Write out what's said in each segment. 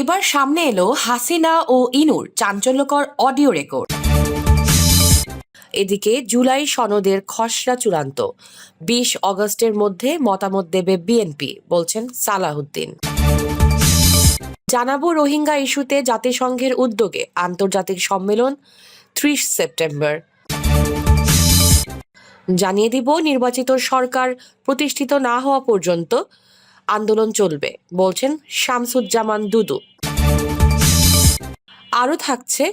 এবার সামনে এলো হাসিনা ও ইনুর চাঞ্চল্যকর অডিও রেকর্ড। এদিকে জুলাই সনদের খসড়া চূড়ান্ত। বিশ অগস্টের মধ্যে মতামত দেবে বিএনপি, বলছেন সালাহুদ্দিন জানাব রোহিঙ্গা ইস্যুতে জাতিসংঘের উদ্যোগে আন্তর্জাতিক সম্মেলন ত্রিশ সেপ্টেম্বর। জানিয়ে দিব, নির্বাচিত সরকার প্রতিষ্ঠিত না হওয়া পর্যন্ত আন্দোলন চলবে, বলছেন শামসুজ্জামান দুদু। আরও থাকছে,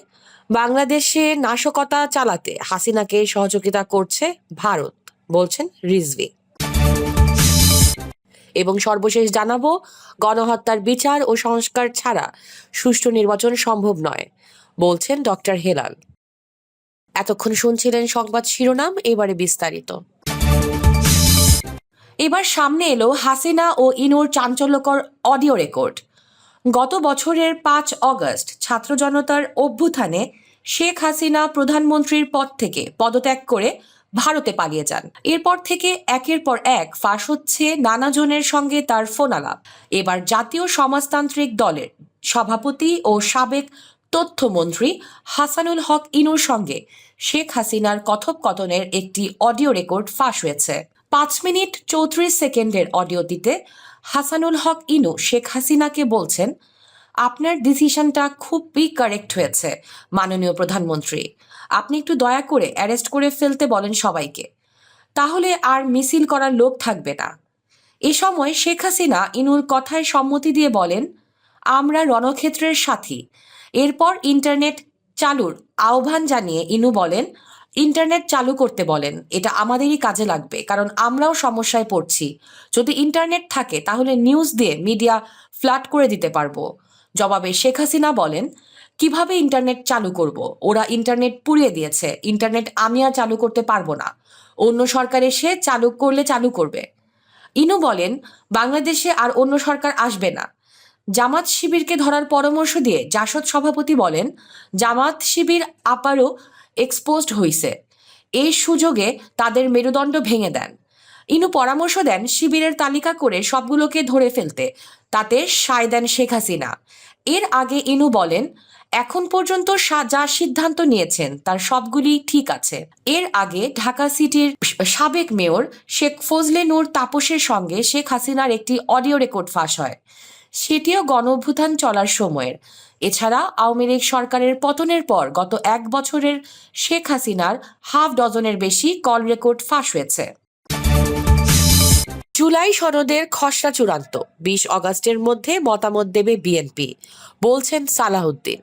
বাংলাদেশে নাশকতা চালাতে হাসিনাকে সহযোগিতা করছে ভারত, বলছেন রিজভি। এবং সর্বশেষ জানাব, গণহত্যার বিচার ও সংস্কার ছাড়া সুষ্ঠু নির্বাচন সম্ভব নয়, বলছেন ডক্টর হেলাল। এতক্ষণ শুনছিলেন সংবাদ শিরোনাম, এবারে বিস্তারিত। এবার সামনে এলো হাসিনা ও ইনুর চাঞ্চল্যকর অডিও রেকর্ড। গত বছরের পাঁচ অগস্ট ছাত্র জনতার অভ্যুত্থানে শেখ হাসিনা প্রধানমন্ত্রীর পদ থেকে পদত্যাগ করে ভারতে পালিয়ে যান। এরপর থেকে একের পর এক ফাঁস হচ্ছে নানাজনের সঙ্গে তার ফোনালাপ। এবার জাতীয় সমাজতান্ত্রিক দলের সভাপতি ও সাবেক তথ্যমন্ত্রী হাসানুল হক ইনুর সঙ্গে শেখ হাসিনার কথোপকথনের একটি অডিও রেকর্ড ফাঁস হয়েছে। পাঁচ মিনিট চৌত্রিশ সেকেন্ডের অডিওটিতে হাসানুল হক ইনু শেখ হাসিনাকে বলছেন, আপনার ডিসিশনটা খুবই কারেক্ট হয়েছে, মাননীয় প্রধানমন্ত্রী। আপনি একটু দয়া করে অ্যারেস্ট করে ফেলতে বলেন সবাইকে। তাহলে আর মিছিল করার লোক থাকবে না। এ সময় শেখ হাসিনা ইনুর কথায় সম্মতি দিয়ে বলেন, আমরা রণক্ষেত্রের সাথী। এরপর ইন্টারনেট চালুর আহ্বান জানিয়ে ইনু বলেন ইন্টারনেট চালু করতে বলেন, এটা আমাদেরই কাজে লাগবে, কারণ আমরাও সমস্যায় পড়ছি। যদি ইন্টারনেট থাকে, তাহলে নিউজ দিয়ে মিডিয়া ফ্ল্যাট করে দিতে পারব। জবাবে শেখ হাসিনা বলেন, কীভাবে ইন্টারনেট চালু করব? ওরা ইন্টারনেট পুড়িয়ে দিয়েছে, ইন্টারনেট আমি আর চালু করতে পারব না। অন্য সরকার এসে চালু করলে চালু করবে। ইনু বলেন, বাংলাদেশে আর অন্য সরকার আসবে না। জামাত শিবিরকে ধরার পরামর্শ দিয়ে জাসদ সভাপতি বলেন, জামাত শিবির আপারও এক্সপোজড হইছে। এই সুযোগে তাদের মেরুদণ্ড ভেঙে দেন। ইনু পরামর্শ দেন শিবিরের তালিকা করে সবগুলোকে ধরে ফেলতে। তাতে সায় দেন শেখ হাসিনা। এর আগে ইনু বলেন, এখন পর্যন্ত যা সিদ্ধান্ত নিয়েছেন, তার সবগুলি ঠিক আছে। এর আগে ঢাকা সিটির সাবেক মেয়র শেখ ফজলে নূর তাপসের সঙ্গে শেখ হাসিনার একটি অডিও রেকর্ড ফাঁস হয়। সেটিও গণ অভ্যুত্থান চলার সময়ের। এছাড়া আওয়ামী লীগ সরকারের পতনের পর গত এক বছরের শেখ হাসিনার হাফ ডজনের বেশি কল রেকর্ড ফাঁস হয়েছে। জুলাই সনদের খসড়া চূড়ান্ত, বিশ অগস্টের মধ্যে মতামত দেবে বিএনপি, বলছেন সালাহুদ্দিন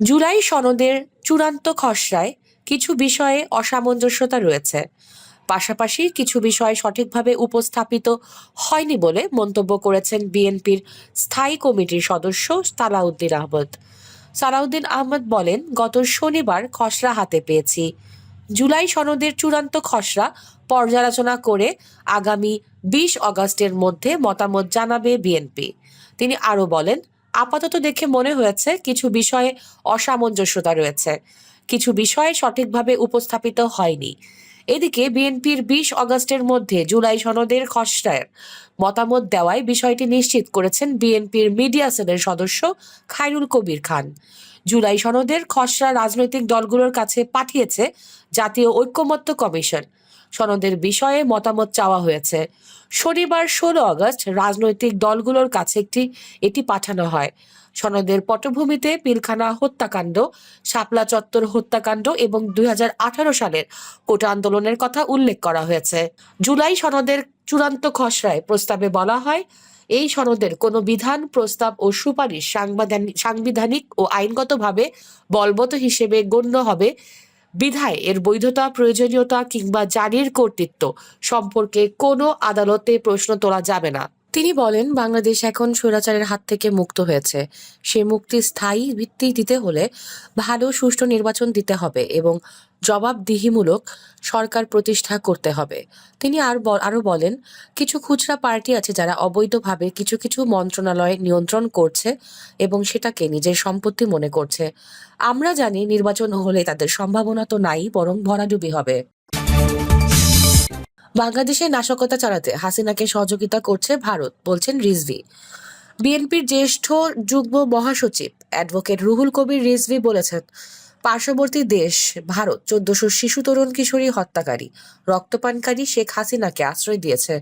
জুলাই সনদের চূড়ান্ত খসড়ায় কিছু বিষয়ে অসামঞ্জস্যতা রয়েছে। পাশাপাশি কিছু বিষয় সঠিকভাবে উপস্থাপিত হয়নি বলে মন্তব্য করেছেন বিএনপির স্থায়ী কমিটির সদস্য সালাউদ্দিন আহমদ। সালাউদ্দিন আহমদ বলেন, গত শনিবার খসড়া হাতে পেয়েছি। জুলাই সনদের চূড়ান্ত খসড়া পর্যালোচনা করে আগামী বিশ অগস্টের মধ্যে মতামত জানাবে বিএনপি। তিনি আরও বলেন, আপাতত দেখে মনে হয়েছে কিছু বিষয়ে অসামঞ্জস্যতা রয়েছে। কিছু বিষয় সঠিকভাবে উপস্থাপিত হয়নি। এদিকে বিএনপির বিশ অগস্টের মধ্যে জুলাই সনদের খসড়ায় মতামত দেওয়ায় বিষয়টি নিশ্চিত করেছেন বিএনপির মিডিয়া সেলের সদস্য খাইরুল কবির খান। জুলাই সনদের খসড়া রাজনৈতিক দলগুলোর কাছে পাঠিয়েছে জাতীয় ঐক্যমত্য কমিশন। সনদের বিষয়ে মতামত চাওয়া হয়েছে। শনিবার ষোলো আগস্ট রাজনৈতিক দলগুলোর কাছে একটি, এটি পাঠানো হয়। সনদের পটভূমিতে পিলখানা হত্যাকাণ্ড, শাপলা চত্বর হত্যাকাণ্ড এবং দুই হাজার আঠারো সালের কোটা আন্দোলনের কথা উল্লেখ করা হয়েছে। জুলাই সনদের চূড়ান্ত খসড়ায় প্রস্তাবে বলা হয়, এই সনদের কোনো বিধান, প্রস্তাব ও সুপারিশ সাংবিধানিক সাংবিধানিক ও আইনগতভাবে বলবৎ হিসেবে গণ্য হবে বিধায় এর বৈধতা প্রয়োজনীয়তা কিংবা জারির কর্তৃত্ব সম্পর্কে কোনো আদালতে প্রশ্ন তোলা যাবে না। তিনি বলেন, বাংলাদেশ এখন স্বৈরাচারের হাত থেকে মুক্ত হয়েছে। সে মুক্তি স্থায়ী ভিত্তি দিতে হলে ভালো সুষ্ঠু নির্বাচন দিতে হবে এবং জবাবদিহিমূলক সরকার প্রতিষ্ঠা করতে হবে। তিনি আর ব- আরও বলেন, কিছু খুচরা পার্টি আছে যারা অবৈধভাবে কিছু কিছু মন্ত্রণালয় নিয়ন্ত্রণ করছে এবং সেটাকে নিজের সম্পত্তি মনে করছে। আমরা জানি নির্বাচন হলে তাদের সম্ভাবনা তো নাই, বরং ভরাডুবি হবে। বাংলাদেশে নাশকতা চালাতে হাসিনাকে সহযোগিতা করছে ভারত, বলছেন রিজভি। বিএনপির জ্যেষ্ঠ যুগ্ম মহাসচিব অ্যাডভোকেট রুহুল কবির রিজভি বলেছেন পার্শ্ববর্তী দেশ, ভারত, চোদ্দশো শিশু তরুণ কিশোরী হত্যাকারী, রক্তপানকারী শেখ হাসিনাকে আশ্রয় দিয়েছে।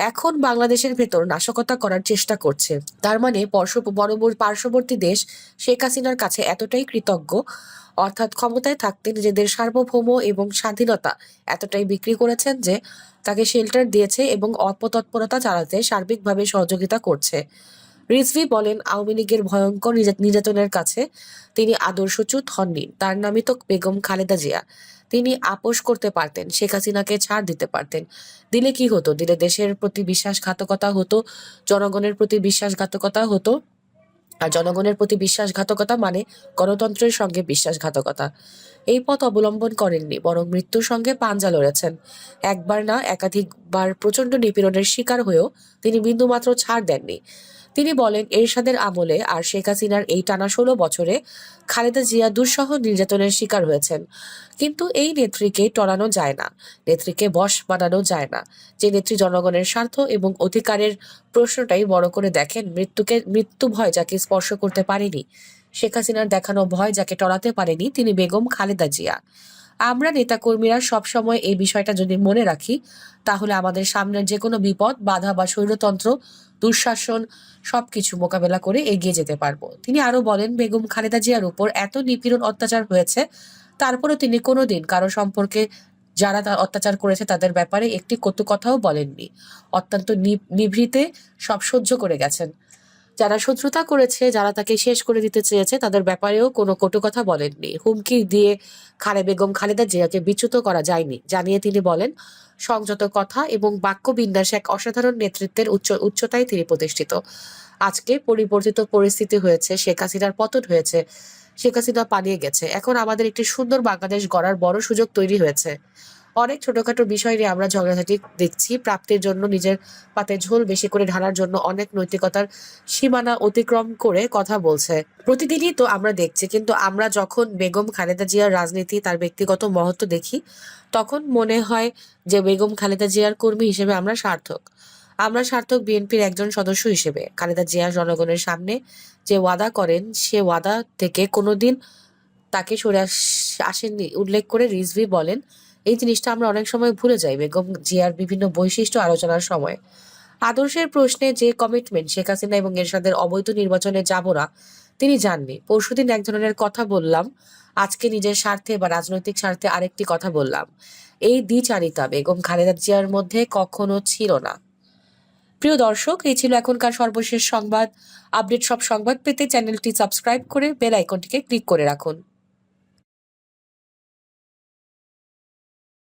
এখন বাংলাদেশের ভেতর নাশকতা করার চেষ্টা করছে। তার মানে পার্শ্ববর্তী দেশ শেখ হাসিনার কাছে এতটাই কৃতজ্ঞ, অর্থাৎ ক্ষমতায় থাকতে নিজেদের সার্বভৌম এবং স্বাধীনতা এতটাই বিক্রি করেছেন যে তাকে শেল্টার দিয়েছে এবং অপতৎপরতা চালাতে সার্বিকভাবে সহযোগিতা করছে। রিজভি বলেন, আওয়ামী লীগের ভয়ঙ্কর নির্যাতনের কাছে তিনি আদর্শচ্যুত হননি। তার নামই তো বেগম খালেদা জিয়া, তিনি আপোষ করতে পারতেন, শেখ হাসিনাকে ছাড় দিতে পারতেন। দিলে কি হতো? দিলে দেশের প্রতি বিশ্বাসঘাতকতা হতো, জনগণের প্রতি বিশ্বাসঘাতকতা হতো। আর জনগণের প্রতি বিশ্বাসঘাতকতা মানে গণতন্ত্রের সঙ্গে বিশ্বাসঘাতকতা। এই পথ অবলম্বন করেননি, বরং মৃত্যুর সঙ্গে পাঞ্জা লড়েছেন। একবার না, একাধিকবার প্রচণ্ড নিপীড়নের শিকার হয়েও তিনি বিন্দুমাত্র ছাড় দেননি। তিনি বলেন, এরশাদের আমলে আর শেখ হাসিনার এই টানা ষোলো বছরে খালেদা জিয়া দুঃসহ নির্যাতনের শিকার হয়েছেন। কিন্তু এই নেত্রীকে টলানো যায় না, নেত্রীকে বশ বানানো যায় না। যে নেত্রী জনগণের স্বার্থ এবং অধিকারের প্রশ্নটাই বড় করে দেখেন, মৃত্যুকে, মৃত্যু ভয় যাকে স্পর্শ করতে পারেনি, শেখ হাসিনার দেখানো ভয় যাকে টলাতে পারেনি তিনি বেগম খালেদা জিয়া। আমরা নেতাকর্মীরা সবসময় এই বিষয়টা যদি মনে রাখি, তাহলে আমাদের সামনের যে কোনো বিপদ, বাধা বা স্বৈরতন্ত্র, দুঃশাসন সবকিছু মোকাবেলা করে এগিয়ে যেতে পারব। তিনি আরও বলেন, বেগম খালেদা জিয়ার উপর এত নিপীড়ন অত্যাচার হয়েছে, তারপরেও তিনি কোনোদিন কারও সম্পর্কে যারা তার অত্যাচার করেছে তাদের ব্যাপারে একটি কটু কথাও বলেননি। অত্যন্ত নিভৃতে সব সহ্য করে গেছেন। যারা শত্রুতা করেছে, যারা তাকে শেষ করে দিতে চেয়েছে, তাদের ব্যাপারেও কোনো কটু কথা বলেননি। হুমকি দিয়ে খালে বেগম খালেদা জিয়াকে বিচ্যুত করা যায়নি। জানিয়ে তিনি বলেন, সংযত কথা এবং বাক্য বিন্যাস এক অসাধারণ নেতৃত্বের উচ্চ, উচ্চতায় তিনি প্রতিষ্ঠিত। আজকে পরিবর্তিত পরিস্থিতি হয়েছে, শেখ হাসিনার পতন হয়েছে, শেখ হাসিনা পালিয়ে গেছে। এখন আমাদের একটি সুন্দর বাংলাদেশ গড়ার বড় সুযোগ তৈরি হয়েছে। অনেক ছোটখাটো বিষয় নিয়ে আমরা ঝগড়াঝাটি দেখছি। প্রাপ্তির জন্য নিজের পাতে ঝোল বেশি করে ঢালার জন্য অনেক নৈতিকতার সীমানা অতিক্রম করে কথা বলছে। প্রতিদিনই তো আমরা দেখছি, কিন্তু আমরা যখন বেগম খালেদা জিয়ার রাজনীতি তার ব্যক্তিগত মহত্ব দেখি, তখন মনে হয় যে বেগম খালেদা জিয়ার কর্মী হিসেবে আমরা সার্থক। আমরা সার্থক বিএনপির একজন সদস্য হিসেবে। খালেদা জিয়া জনগণের সামনে যে ওয়াদা করেন, সে ওয়াদা থেকে কোনোদিন তাকে সরে আস- আসেননি। উল্লেখ করে রিজভি বলেন এই জিনিসটা আমরা অনেক সময় ভুলে যাই, বেগম জিয়ার বিভিন্ন বৈশিষ্ট্য আলোচনার সময়। আদর্শের প্রশ্নে যে কমিটমেন্ট শেখ হাসিনা এবং এরশাদের অবৈধ নির্বাচনে যাব না, তিনি জাননি। পরশুদিন এক ধরনের কথা বললাম, আজকে নিজের স্বার্থে বা রাজনৈতিক স্বার্থে আরেকটি কথা বললাম। এই দ্বিচারিতা বেগম খালেদা জিয়ার মধ্যে কখনো ছিল না। প্রিয় দর্শক, এই ছিল এখনকার সর্বশেষ সংবাদ। আপডেট সব সংবাদ পেতে চ্যানেলটি সাবস্ক্রাইব করে বেল আইকনটিকে ক্লিক করে রাখুন।